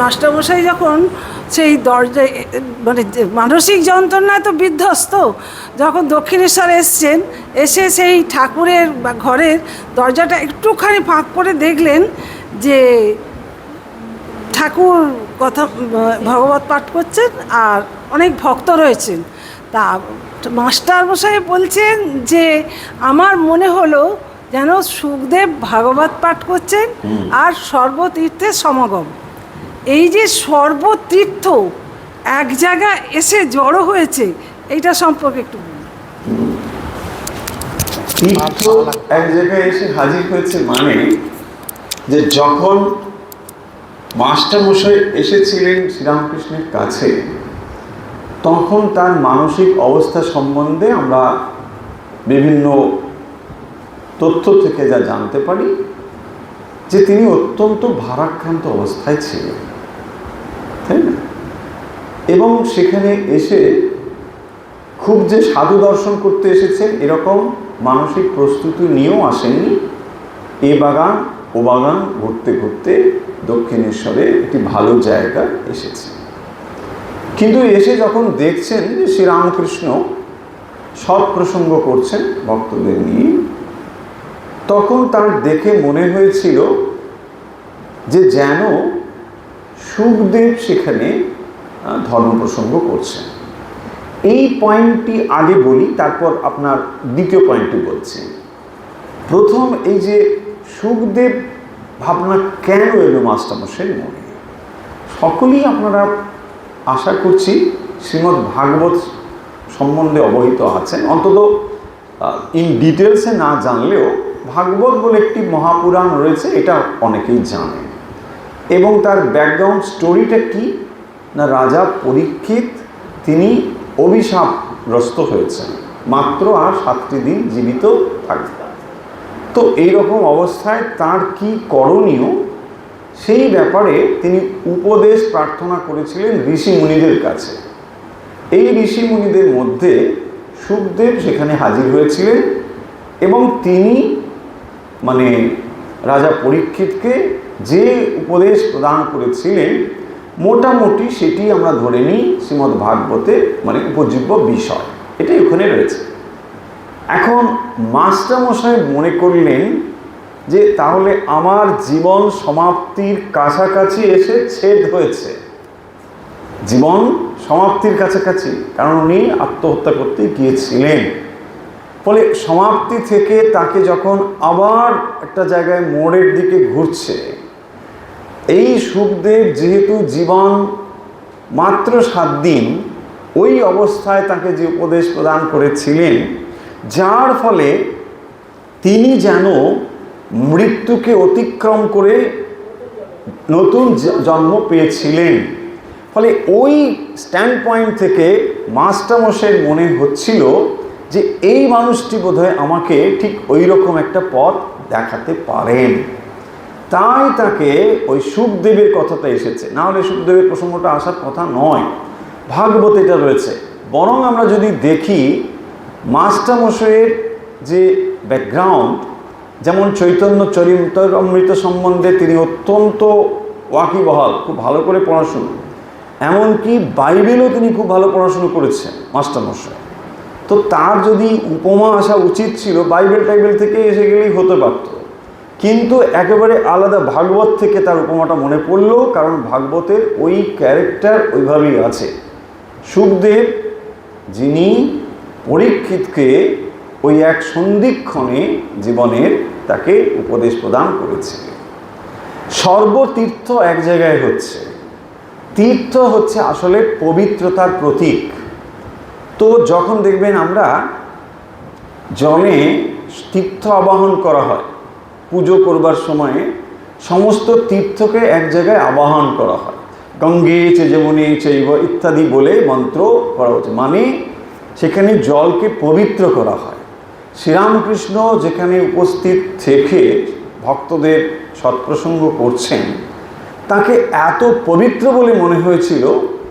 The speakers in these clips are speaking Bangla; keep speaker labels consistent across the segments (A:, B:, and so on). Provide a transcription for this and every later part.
A: মাস্টারমশাই যখন সেই দরজায় মানে মানসিক যন্ত্রণায় তো বিধ্বস্ত যখন দক্ষিণেশ্বর এসছেন এসে সেই ঠাকুরের বা ঘরের দরজাটা একটুখানি ফাঁক করে দেখলেন যে ঠাকুর কথা ভগবত পাঠ করছেন আর অনেক ভক্ত রয়েছেন। তা মাস্টার মশাই বলছেন যে আমার মনে হলো যেন সুখদেব ভাগবত পাঠ করছেন আর সর্বতীর্থের সমাগম। এই যে সর্বতীর্থ, এক জায়গায় এসে জড়ো হয়েছে, এইটা সম্পর্কে একটু।
B: তীর্থ এক জায়গায় এসে হাজির হয়েছে মানে যে যখন মাস্টারমশাই এসেছিলেন শ্রীরামকৃষ্ণের কাছে, তখন তার মানসিক অবস্থা সম্বন্ধে আমরা বিভিন্ন তথ্য থেকে যা জানতে পারি, যে তিনি অত্যন্ত ভারাক্রান্ত অবস্থায় ছিলেন না এবং সেখানে এসে খুব যে সাধু দর্শন করতে এসেছেন এরকম মানসিক প্রস্তুতি নিয়েও আসেননি। এ বাগান, ও বাগান ঘুরতে ঘুরতে দক্ষিণেশ্বরে একটি ভালো জায়গা এসেছে। কিন্তু এসে যখন দেখছেন যে শ্রীরামকৃষ্ণ সৎ প্রসঙ্গ করছেন ভক্তদের নিয়ে, তখন তার দেখে মনে হয়েছিল যে যেন সুখদেব সেখানে ধর্ম প্রসঙ্গ করছেন। এই পয়েন্টটি আগে বলি, তারপর আপনার দ্বিতীয় পয়েন্টটি বলছি। প্রথম এই যে সুখদেব ভাবনা কেন এলো মাস্টারমশাইয়ের মনে? সকলেই আপনারা আশা করছি শ্রীমদ্ ভাগবত সম্বন্ধে অবহিত আছেন। অন্তত ইন ডিটেলসে না জানলেও ভাগবত বলে একটি মহাপুরাণ রয়েছে, এটা অনেকেই জানেন। এবং তার ব্যাকগ্রাউন্ড স্টোরিটা কি? না, রাজা পরীক্ষিত, তিনি অভিশাপগ্রস্ত হয়েছেন। মাত্র আর সাতটি দিন জীবিত থাকবেন তো এই রকম অবস্থায় তার কি করণীয়? সেই ব্যাপারে তিনি উপদেশ প্রার্থনা করেছিলেন ঋষি মুনিদের কাছে। এই ঋষি মুনিদের মধ্যে সুখদেব সেখানে হাজির হয়েছিলেন এবং তিনি মানে রাজা পরীক্ষিতকে যে উপদেশ প্রদান করেছিলেন, মোটামুটি সেটি আমরা ধরে নিই শ্রীমদ্ ভাগবতে মানে উপজীব্য বিষয়। এটাই ওখানে রয়েছে। এখন মাস্টারমশাই মনে করলেন যে তাহলে আমার জীবন সমাপ্তির কাছাকাছি এসে ছেদ হয়েছে। জীবন সমাপ্তির কাছাকাছি, কারণ উনি আত্মহত্যা করতে গিয়েছিলেন। ফলে সমাপ্তি থেকে তাকে যখন আবার একটা জায়গায় মোড়ের দিকে ঘুরছে এই সুখদেব যেহেতু জীবন মাত্র সাত দিন, ওই অবস্থায় তাকে যে উপদেশ প্রদান করেছিলেন, যার ফলে তিনি যেন মৃত্যুকে অতিক্রম করে নতুন জন্ম পেয়েছিলেন। ফলে ওই স্ট্যান্ড পয়েন্ট থেকে মাস্টারমশের মনে হচ্ছিল যে এই মানুষটি বোধহয় আমাকে ঠিক ওই রকম একটা পথ দেখাতে পারেন। তাই তাকে ওই সুখদেবের কথাটা এসেছে। না হলে সুখদেবের প্রসঙ্গটা আসার কথা নয়। ভাগবত এটা রয়েছে। বরং আমরা যদি দেখি, মাস্টারমশাইয়ের যে ব্যাকগ্রাউন্ড যেমন চৈতন্য চরিতামৃত সম্বন্ধে তিনি অত্যন্ত ওয়াকিবহাল, খুব ভালো করে পড়াশুনো। এমনকি বাইবেলও তিনি খুব ভালো পড়াশুনো করেছেন মাস্টারমশাই। তো তার যদি উপমা আসা উচিত ছিল বাইবেল টাইবেল থেকে এসে গেলেই হতে পারত। কিন্তু একেবারে আলাদা ভাগবত থেকে তার উপমাটা মনে পড়ল, কারণ ভাগবতের ওই ক্যারেক্টার ওইভাবেই আছে। সুখদেব, যিনি পরীক্ষিতকে ওই এক সন্ধিক্ষণে জীবনের তাকে উপদেশ প্রদান করেছিলেন সর্বতীর্থ এক জায়গায় হচ্ছে। তীর্থ হচ্ছে আসলে পবিত্রতার প্রতীক। তো যখন দেখবেন আমরা জলে তীর্থ আবাহন করা হয় পুজো করবার সময়ে সমস্ত তীর্থকে এক জায়গায় আবাহন করা হয়। গঙ্গে চে যমুনে চৈব ইত্যাদি বলে মন্ত্র করা হচ্ছে। মানে সেখানে জলকে পবিত্র করা হয়। শ্রীরামকৃষ্ণ যেখানে উপস্থিত থেকে ভক্তদের সৎপ্রসঙ্গ করছেন, তাকে এত পবিত্র বলে মনে হয়েছিল,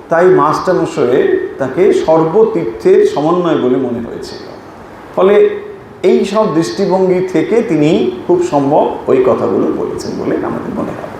B: তাই মাস্টারমশাইয়ের তাকে সর্বতীর্থের সমন্বয় বলে মনে হয়েছিল। ফলে এই সব দৃষ্টিভঙ্গি থেকে তিনি খুব সম্ভব ওই কথাগুলো বলেছেন বলে আমাদের মনে হয়।